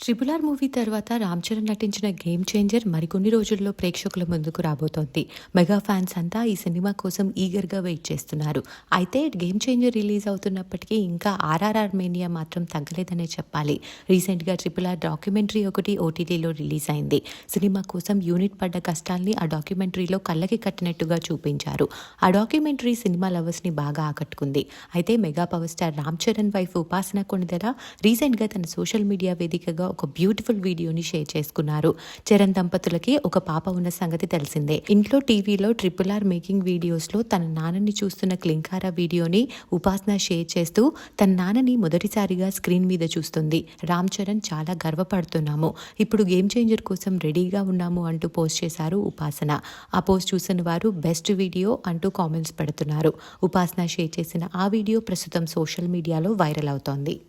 Triple R movie తర్వాత రామ్ చరణ్ నటించిన game changer మరికొన్ని రోజుల్లో ప్రేక్షకుల ముందుకు రాబోతోంది. మెగా ఫ్యాన్స్ అంతా ఈ సినిమా కోసం ఈగర్గా వెయిట్ చేస్తున్నారు. అయితే గేమ్ చేంజర్ రిలీజ్ అవుతున్నప్పటికీ ఇంకా ఆర్ఆర్ఆర్ మేనియా మాత్రం తగ్గలేదనే చెప్పాలి. రీసెంట్గా ట్రిపుల్ ఆర్ డాక్యుమెంటరీ ఒకటి ఓటీటీలో రిలీజ్ అయింది. సినిమా కోసం యూనిట్ పడ్డ కష్టాల్ని ఆ డాక్యుమెంటరీలో కళ్ళకి కట్టినట్టుగా చూపించారు. ఆ డాక్యుమెంటరీ సినిమా లవర్స్ని బాగా ఆకట్టుకుంది. అయితే mega power star Ram Charan wife Upasana Konidela రీసెంట్గా తన సోషల్ మీడియా వేదికగా ఒక బ్యూటిఫుల్ వీడియోని షేర్ చేసుకున్నారు. చరణ్ దంపతులకి ఒక పాప ఉన్న సంగతి తెలిసిందే. ఇంట్లో టీవీలో ట్రిపుల్ ఆర్ మేకింగ్ వీడియోస్లో తన నాన్నని చూస్తున్న క్లింకారా వీడియోని ఉపాసన షేర్ చేస్తూ తన నాన్నని మొదటిసారిగా స్క్రీన్ మీద చూస్తుంది. రామ్ చరణ్ చాలా గర్వపడుతున్నాము. ఇప్పుడు గేమ్ చేంజర్ కోసం రెడీగా ఉన్నాము అంటూ పోస్ట్ చేశారు ఉపాసన. ఆ పోస్ట్ చూసిన వారు బెస్ట్ వీడియో అంటూ కామెంట్స్ పెడుతున్నారు. ఉపాసన షేర్ చేసిన ఆ వీడియో ప్రస్తుతం సోషల్ మీడియాలో వైరల్ అవుతోంది.